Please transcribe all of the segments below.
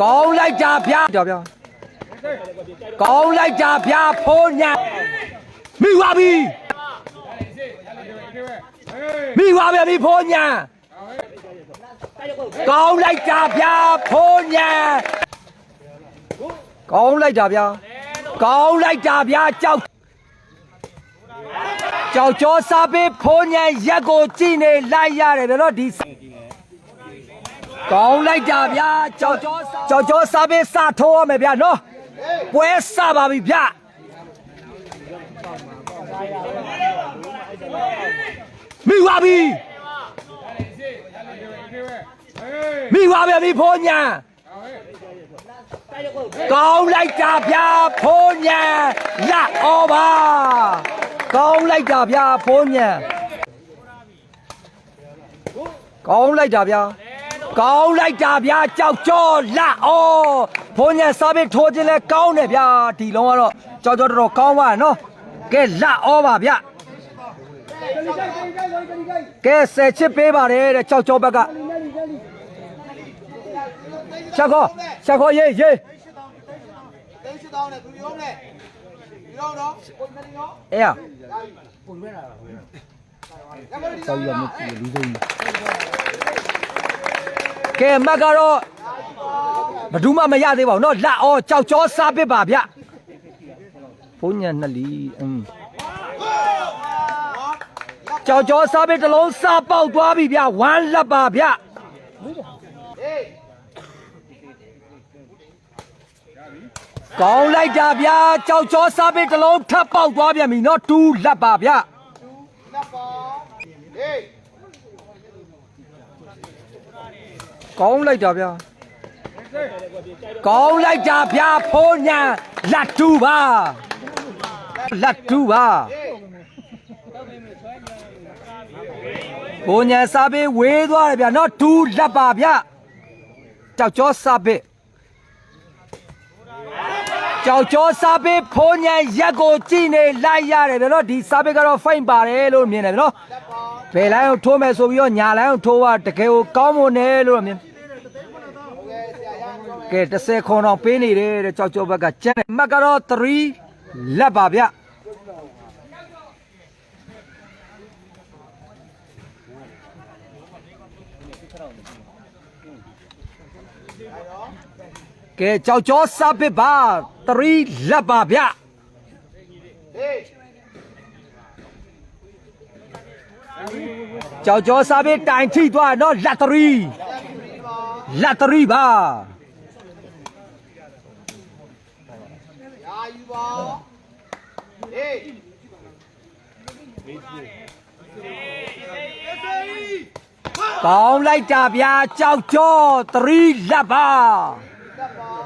ကောင်းလိုက်တာဗျာကြောက်ဗျာကောင်းလိုက်တာဗျာဖိုးညာမိသွားပြီမိသွားပြီမိဖိုးညာကောင်းလိုက်တာဗျာဖိုးညာကောင်းလိုက်တာဗျာကောင်းလိုက်တာဗျာကြောက်ကြောက်ကြောစားပေးဖိုးညာရက်ကိုကြည့်နေလိုက်ရတယ်ဗျာနော်ဒီ ကောင်းလိုက်တာဗျာကြောက်ကြောကြောက်ကြောစားပေးစထိုးရမယ်ဗျာနော်ပွဲစပါပြီဗျာမိဝါပြီမိဝါပြီမိဖိုးညာကောင်းလိုက်တာဗျာဖိုးညာလက်ဩပါကောင်းလိုက်တာဗျာဖိုးညာကောင်းလိုက်တာဗျာ ကောင်းလိုက်တာဗျာကြောက်ကြောလက်ဩဘုံညာစားပြီးထိုးခြင်းလဲကောင်းတယ်ဗျာဒီလုံးကတော့ကြောက်ကြောတော်တော်ကောင်းပါနော်ကဲလက်ဩပါဗျာကဲဆယ်ချစ်ပေးပါတယ်တဲ့ကြောက်ကြောဘက်ကချက်ခေါ်ချက်ခေါ်ရေးရေးသိရှိတောင်းနဲ့သူရုံးနဲ့ဒီတော့တော့ကိုမနေတော့အေးရရမလို့ဒီဆောက်ရမယ်လူစိမ့် ကဲမက်ကတော့ဘယ်သူမှမရသေးပါဘူးเนาะလက်ဩကြောက်ကြောစားပစ်ပါဗျဘုံညာနှစ်လီอืม ကြောက်ကြောစားပစ်တစ်လုံးစားပေါက်သွားပြီဗျဝမ်းလက်ပါဗျ ဟေး ကောင်းလိုက်တာဗျကြောက်ကြောစားပစ်တစ်လုံးထပ်ပေါက်သွားပြန်ပြီနော်တူးလက်ပါဗျ ကောင်းလိုက်တာဗျကောင်းလိုက်တာဗျဖိုးညာလက်တူပါလက်တူပါဖိုးညာစားပစ်ဝေးသွားတယ်ဗျနော်တူးလက်ပါဗျကြောက်ကြောစားပစ်ကြောက်ကြောစားပစ်ဖိုးညာရက်ကိုကြည့်နေလိုက်ရတယ်ဗျနော်ဒီစားပစ်ကတော့ဖိုင်ပါတယ်လို့မြင်တယ်ဗျနော်လက်ပေါ်ဘယ်လိုင်းကိုထိုးမယ်ဆိုပြီးတော့ညာလိုင်းကိုထိုးတာတကယ်ကိုကောင်းမွန်တယ်လို့တော့မြင် ဟုတ်ကဲ့ဆရာရမ်းပြောမယ် ကဲ30ခွန်တော့ပေးနေတယ်တဲ့ကြောက်ကြောဘက်ကကျန်တယ်မှတ်ကတော့3လက်ပါဗျကဲကြောက်ကြောစပစ်ပါ3လက်ပါဗျဟေးကြောက်ကြောစပစ်တိုင်ထိသွားတော့လက်3လက်3ပါ ယူပါဟေးကောင်းလိုက်တာဗျာကြောက်ကြော3လက်ပါလက်ပေါ်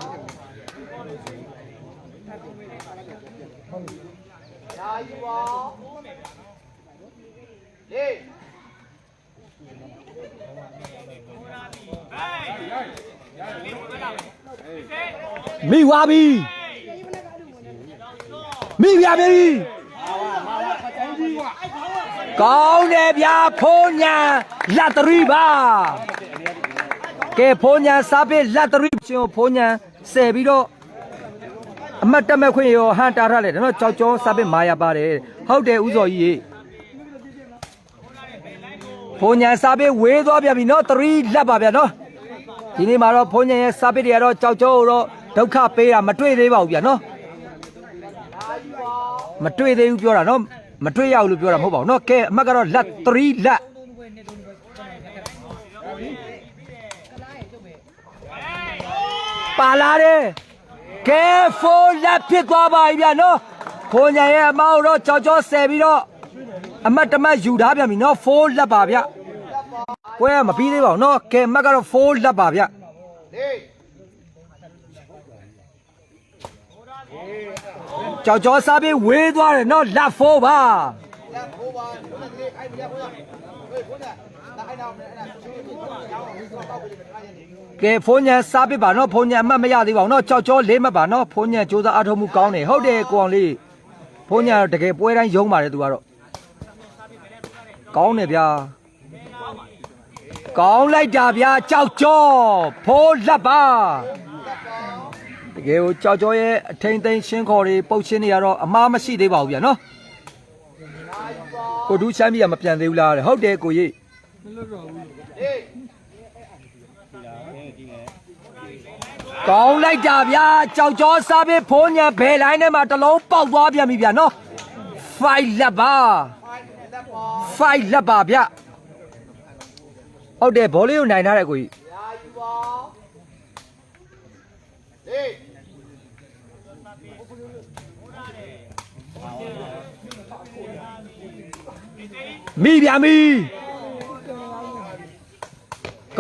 ရာယူပါဟေးမိဝါပြီ မိပြပြီကောင်းတယ်ဗျာဖိုးညာလက်သရီပါကဲဖိုးညာစားပေးလက်သရီရှင်ကိုဖိုးညာဆယ်ပြီးတော့အမတ်တက်မဲ့ခွင့်ရောဟန်တာထားလိုက်တယ်နော်ကြောက်ကြောစားပေးမာရပါတယ်ဟုတ်တယ်ဥစော်ကြီးရေဖိုးညာစားပေးဝေးသွားပြန်ပြီနော်သရီလက်ပါဗျာနော်ဒီနေ့မှာတော့ဘုန်းကြီးရဲ့စာပစ်တွေကတော့ကြောက်ကြောတော့ဒုက္ခပေးတာမတွေ့သေးပါဘူးဗျာနော် မတွေ့သေးဘူးပြောတာနော်မတွေ့ရဘူးလို့ပြောတာမဟုတ်ပါဘူးနော်ကဲအမှတ်ကတော့လက်3လက်ပါလာတယ်ကဲ4လက်ဖြစ်သွားပါပြီဗျာနော်ဘုန်းကြီးရဲ့အမောက်တော့ကြောက်ကြောဆယ်ပြီးတော့အမှတ်တမတ်ယူထားပြန်ပြီနော်4လက်ပါဗျာပွဲကမပြီးသေးပါဘူးနော်ကဲအမှတ်ကတော့4လက်ပါဗျာ ကြောက်ကြောစားပြီးဝေးသွားတယ်နော်လက်ဖိုးပါလက်ဘိုးပါဘုန်းကြီးအဲ့ဒီလက်ဘိုးဟေးဘုန်းကြီးဒါအဲ့တော့အဲ့ဒါချူချူရောင်းပြီးတော့တောက်ပြီးတော့ထားရင်ဒီကဲဖုန်းညံစားပြပါနော်ဖုန်းညံအမှတ်မရသေးပါဘူးနော်ကြောက်ကြောလေးမှတ်ပါနော်ဖုန်းညံစူးစမ်းအားထုတ်မှုကောင်းတယ်ဟုတ်တယ်ကိုအောင်လေးဖုန်းညံတော့တကယ်ပွဲတိုင်းယုံပါတယ်သူကတော့ကောင်းတယ်ဗျာကောင်းလိုက်တာဗျာကြောက်ကြောဖိုးလက်ပါ တကယ်ကိုကြောက်ကြောရဲ့အထိန်သိမ်းရှင်းခေါ်တွေပုတ်ရှင်းတွေကတော့အမားမရှိသေးပါဘူးဗျာနော်ကိုဒူးချမ်းပြည်ကမပြန်သေးဘူးလားတဲ့ဟုတ်တယ်ကိုကြီးဟေးကောင်းလိုက်တာဗျာကြောက်ကြောစားပြီးဖိုးညာဘယ်လိုင်းထဲမှာတစ်လုံးပေါက်သွားပြန်ပြီဗျာနော်ဖိုက်လက်ပါလက်ပေါ်ဖိုက်လက်ပါဗျာဟုတ်တယ်ဘောလေးကိုနိုင်ထားတယ်ကိုကြီးရာယူပါဟေး မိဗျာမိ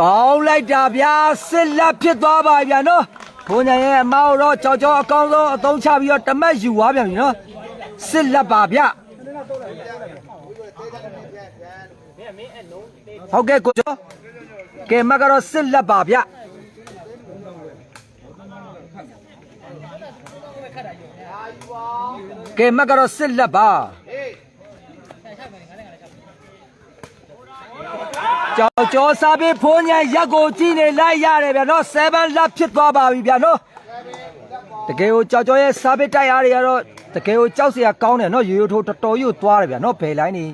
ကောင်းလိုက်တာဗျာစစ်လက်ဖြစ်သွားပါဗျာနော်ဘုန်းညာရဲ့အမောက်တော့ကြောက်ကြောအကောင်းဆုံးအသုံးချပြီးတော့တမက်ယူသွားပြန်ပြီနော်စစ်လက်ပါဗျာဟုတ်ကဲ့ကိုကျော်ကဲမကတော့စစ်လက်ပါဗျာရာယူပါကဲမကတော့စစ်လက်ပါ ကြောက်ကြောစားပြီးဘုန်းညာရက်ကိုကြည့်နေလိုက်ရတယ်ဗျာနော်7လက်ဖြစ်သွားပါပြီဗျာနော်တကယ်ကိုကြောက်ကြောရဲ့စားပြီးတိုက်အားတွေကတော့တကယ်ကိုကြောက်စရာကောင်းတယ်နော်ရိုးရိုးထိုးတော်တော်ကြီးကိုသွားတယ်ဗျာနော်ဘယ်လိုင်းနေ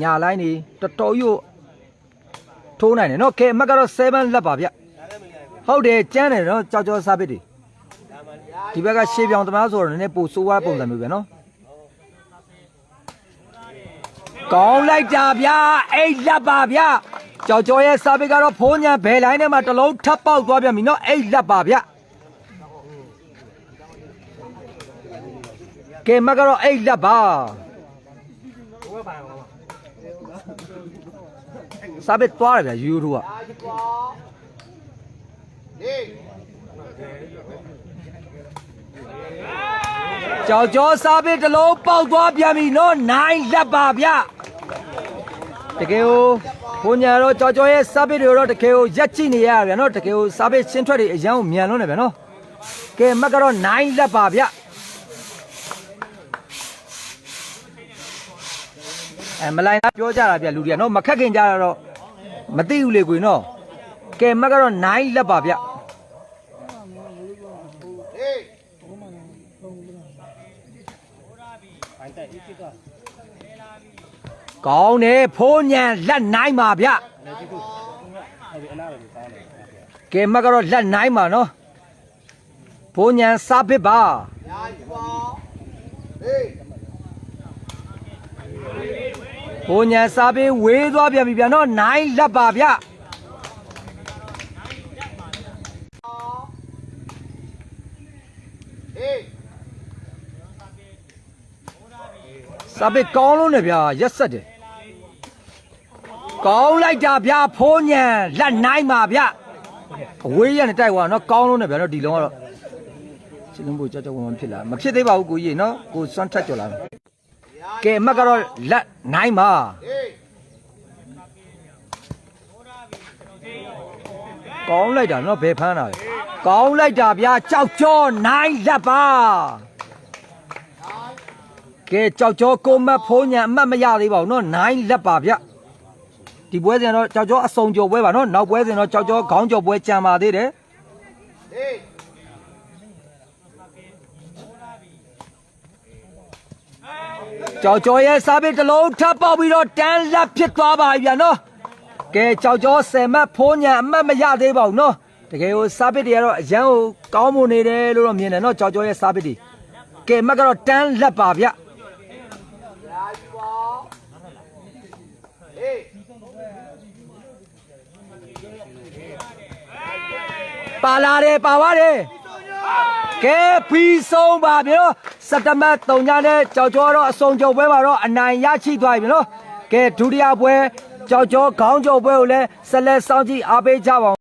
ညာလိုင်းနေတော်တော်ကြီးကိုထိုးနိုင်တယ်နော်ကဲမကတော့7လက်ပါဗျဟုတ်တယ်ကျန်းတယ်နော်ကြောက်ကြောစားပြီးတွေဒီဘက်ကရှေးပြောင်သမားဆိုတော့နည်းနည်းပိုဆိုးဝါးပုံစံမျိုးပဲနော် ကောင်းလိုက်တာဗျာအိတ်လက်ပါဗျာကြောက်ကြောရဲ့စားပြီးကတော့ဖုံးညာဘယ်လိုင်းထဲမှာတစ်လုံးထပ်ပေါက်သွားပြန်ပြီနော်အိတ်လက်ပါဗျာကဲမကတော့အိတ်လက်ပါစားပဲသွားတယ်ဗျာယူထူကရာယူပါဟေးကြောက်ကြောစားပဲတစ်လုံးပေါက်သွားပြန်ပြီနော်နိုင်လက်ပါဗျာ တကယ်ကိုဘုံညာတော့ကြောက်ကြောရဲ့စားပဲတွေတော့တကယ်ကိုရက်ကြည့်နေရဗျာနော်တကယ်ကိုစားပဲရှင်းထွက်တွေအရန်ကိုမြန်လွန်းတယ်ဗျာနော်ကဲမကတော့နိုင်လက်ပါဗျာအဲမလိုက်ပြောကြတာဗျလူတွေကနော်မခက်ခင်ကြတာတော့မသိဘူးလေကွေနော်ကဲမကတော့နိုင်လက်ပါဗျာဟေးကော င်းတယ်ဖိုးညံလက်နိုင်ပါဗျကဲမကတော့လက်နိုင်ပါနော်ဖိုးညံစားပစ်ပါရာယူပါဟေးဖိုးညံစားပစ်ဝေးသွားပြန်ပြီဗျာနော်နိုင်လက်ပါဗျဟေးစားပစ်ကောင်းလုံးတယ်ဗျာရက်ဆက်တယ် ကောင်းလိုက်တာဗျာဖိုးညံလက်နိုင်ပါဗျအဝေးရနဲ့တိုက်သွားနော်ကောင်းလုံးတယ်ဗျာနော်ဒီလုံးကတော့စလုံးဖို့ကြောက်ကြောက်ဝမ်းဝမ်းဖြစ်လာမဖြစ်သေးပါဘူးကိုကြီးနော်ကိုစွမ်းထက်ကြော်လာကဲမကတော့လက်နိုင်ပါဟေးကောင်းလိုက်တာနော်ဘယ်ဖမ်းတာလဲကောင်းလိုက်တာဗျာကြောက်ကြောနိုင်လက်ပါကဲကြောက်ကြောကိုမတ်ဖိုးညာအမှတ်မရသေးပါဘူးနော်နိုင်လက်ပါဗျ ဒီပွဲစဉ်တော့ကြောက်ကြောအစုံကြောပွဲပါနော်နောက်ပွဲစဉ်တော့ကြောက်ကြောခေါင်းကြောပွဲကြံပါသေးတယ်ဟေးကြောက်ကြောရဲ့စားပစ်တစ်လုံးထပ်ပေါက်ပြီးတော့တန်းလက်ဖြစ်သွားပါပြီဗျာနော်ကဲကြောက်ကြော10မှတ်ဖိုးညာအမှတ်မရသေးပါဘူးနော်တကယ်ကိုစားပစ်တွေကတော့အရန်ကိုကောင်းမွန်နေတယ်လို့တော့မြင်တယ်နော်ကြောက်ကြောရဲ့စားပစ်တွေကဲမတ်ကတော့တန်းလက်ပါဗျ ရာယူပါဟေး ပါလာတယ်ပါပါတယ်ကဲဖီဆုံးပါပြီနော်စက်တမတ်3ညနဲ့ကြောက်ကြောတော့အစုံကြုံပွဲမှာတော့အနိုင်ရရှိသွားပြီနော်ကဲဒုတိယပွဲကြောက်ကြောခေါင်းကြုံပွဲကိုလည်းဆက်လက်စောင့်ကြည့်အားပေးကြပါဦး